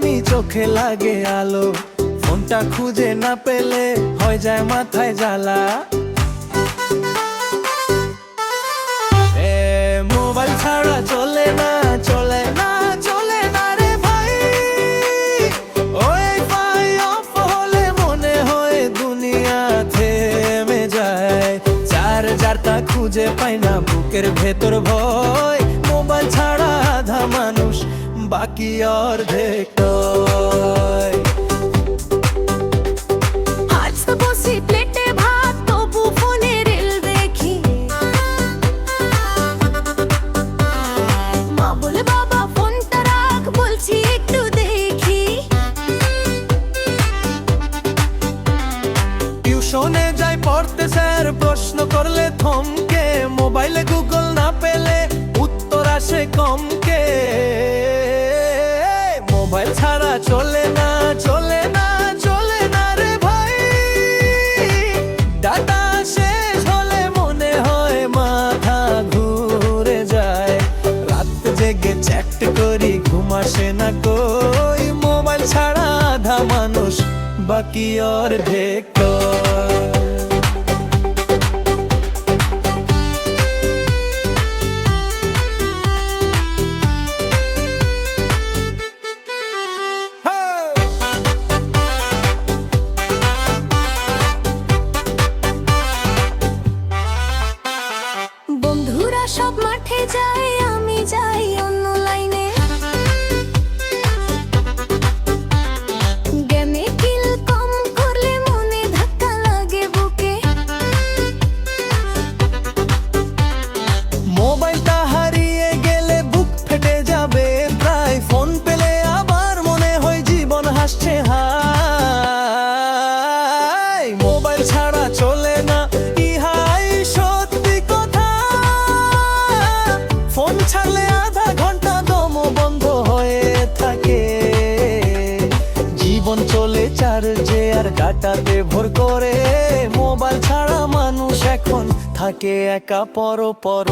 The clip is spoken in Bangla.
আমি চোখে লাগে আলো। ফোনটা খুঁজে না পেলে হয়ে যায় মাথায় জ্বালা। মোবাইল ছাড়া চলে না চলে না চলে না রে ভাই। ওই পাই অফ হলে মনে হয় দুনিয়া থেমে যায়। চার যারটা খুঁজে পাই না বুকের ভেতর ভয়। মোবাইল ছাড়া আধা মানুষ বাকি নয়। আজ তো বসি প্লেটে ভাত তবু ফোনে রিল দেখি মা বলে বাবা ফোনটা রাখ বলছি একটু দেখি টিউশনে যাই পড়তে স্যার প্রশ্ন করলে থমকে ছাড়া চলে না চলে না চলে না রে ভাই। ডাটা শেষ হলে মনে হয় মাথা ঘুরে যায়। রাত জেগে চ্যাট করি ঘুমাসে না কই। মোবাইল ছাড়া আধা মানুষ, বাকি অর্ধেক মোবাইলটা হারিয়ে গেলে বুক ফেটে যাবে প্রায়। ফোন পেলে আবার মনে হয় জীবন হাসছে, হাই। মোবাইল ছাড়া জীবন চলে চার্জে আর কাটাতে ভোর করে। মোবাইল ছাড়া মানুষ এখন থাকে একা পর পর